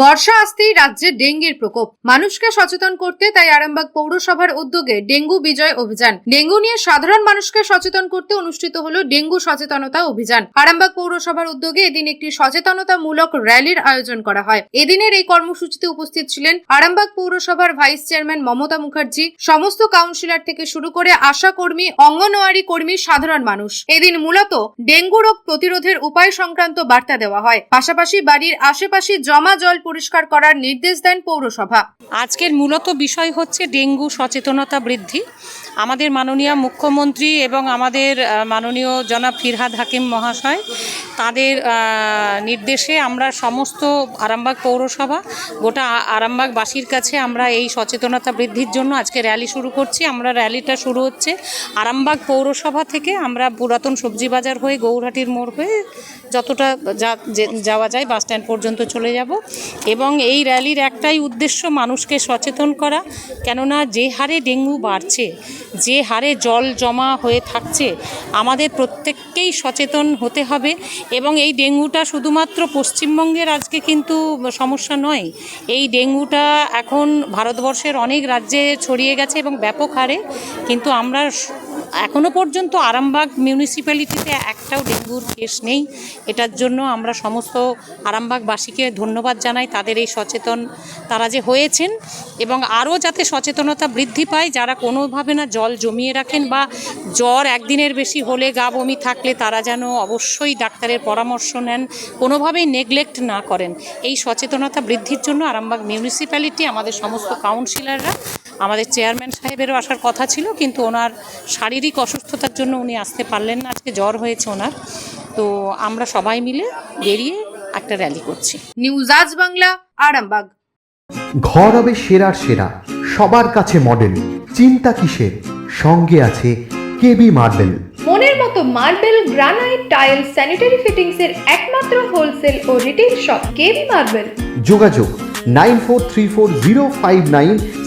বর্ষা আসতেই রাজ্যে ডেঙ্গির প্রকোপ। মানুষকে সচেতন করতে তাই আরামবাগ পৌরসভার উদ্যোগে ডেঙ্গু বিজয় অভিযান। ডেঙ্গু নিয়ে সাধারণ মানুষকে সচেতন করতে অনুষ্ঠিত হলো ডেঙ্গু সচেতনতা অভিযান। আরামবাগ পৌরসভার উদ্যোগে এদিন একটি সচেতনতামূলক র্যালির আয়োজন করা হয়। এদিনের এই কর্মসূচিতে উপস্থিত ছিলেন আরামবাগ পৌরসভার ভাইস চেয়ারম্যান মমতা মুখার্জি। সমস্ত কাউন্সিলর থেকে শুরু করে আশা কর্মী, অঙ্গনওয়াড়ি কর্মী, সাধারণ মানুষ। এদিন মূলত ডেঙ্গু রোগ প্রতিরোধের উপায় সংক্রান্ত বার্তা দেওয়া হয়। পাশাপাশি বাড়ির আশেপাশে জমা জল পরিষ্কার করার নির্দেশ দেন পৌরসভা। আজকের মূলত বিষয় হচ্ছে ডেঙ্গু সচেতনতা বৃদ্ধি। আমাদের মাননীয় মুখ্যমন্ত্রী এবং আমাদের মাননীয় জনাব ফিরহাদ হাকিম মহাশয়, তাদের নির্দেশে আমরা সমস্ত আরামবাগ পৌরসভা, গোটা আরামবাগবাসীর কাছে আমরা এই সচেতনতা বৃদ্ধির জন্য আজকে র্যালি শুরু করছি। আমরা র্যালিটা শুরু হচ্ছে আরামবাগ পৌরসভা থেকে। আমরা পুরাতন সবজি বাজার হয়ে গৌরহাটির মোড় হয়ে যতটা যা- যাওয়া যায় বাস স্ট্যান্ড পর্যন্ত চলে যাব। এবং এই র্যালির একটাই উদ্দেশ্য মানুষকে সচেতন করা, কেননা যে হারে ডেঙ্গু বাড়ছে, যে হারে জল জমা হয়ে থাকছে, আমাদের প্রত্যেককেই সচেতন হতে হবে এবং এই ডেঙ্গুটা শুধুমাত্র পশ্চিমবঙ্গের আজকে কিন্তু সমস্যা নয়, এই ডেঙ্গুটা এখন ভারতবর্ষের অনেক রাজ্যে ছড়িয়ে গেছে এবং ব্যাপক হারে, কিন্তু আমরা স- এখনও পর্যন্ত আরামবাগ মিউনিসিপ্যালিটিতে একটাও ডেঙ্গুর কেস নেই। এটার জন্য আমরা সমস্ত আরামবাগবাসীকে ধন্যবাদ জানাই, তাদের এই সচেতন, তারা যে হয়েছেন এবং আরও যাতে সচেতনতা বৃদ্ধি পায়, যারা কোনোভাবে না জল জমিয়ে রাখেন বা জ্বর একদিনের বেশি হলে গা বমি থাকলে তারা যেন অবশ্যই ডাক্তারের পরামর্শ নেন, কোনোভাবেই নেগলেক্ট না করেন। এই সচেতনতা বৃদ্ধির জন্য আরামবাগ মিউনিসিপ্যালিটি আমাদের সমস্ত কাউন্সিলররা আমাদের চেয়ারম্যান সাহেবেরও আসার কথা ছিল কিন্তু ওনার শারীরিক অসুস্থতার জন্য উনি আসতে পারলেন না। আজকে জ্বর হয়েছে ওনার। তো আমরা সবাই মিলে বেরিয়ে একটা র্যালি করছি। নিউজ আজ বাংলা আরামবাগ। ঘর হবে সেরার সেরা সবার কাছে মডেল চিন্তা কিসের? সঙ্গে আছে কেবি মার্বেল মনের মতো marble granite tile sanitary fittings এর একমাত্র হোলসেল ও রিটেল শপ কেবি মার্বেল যোগাযোগ nine four three four zero five nine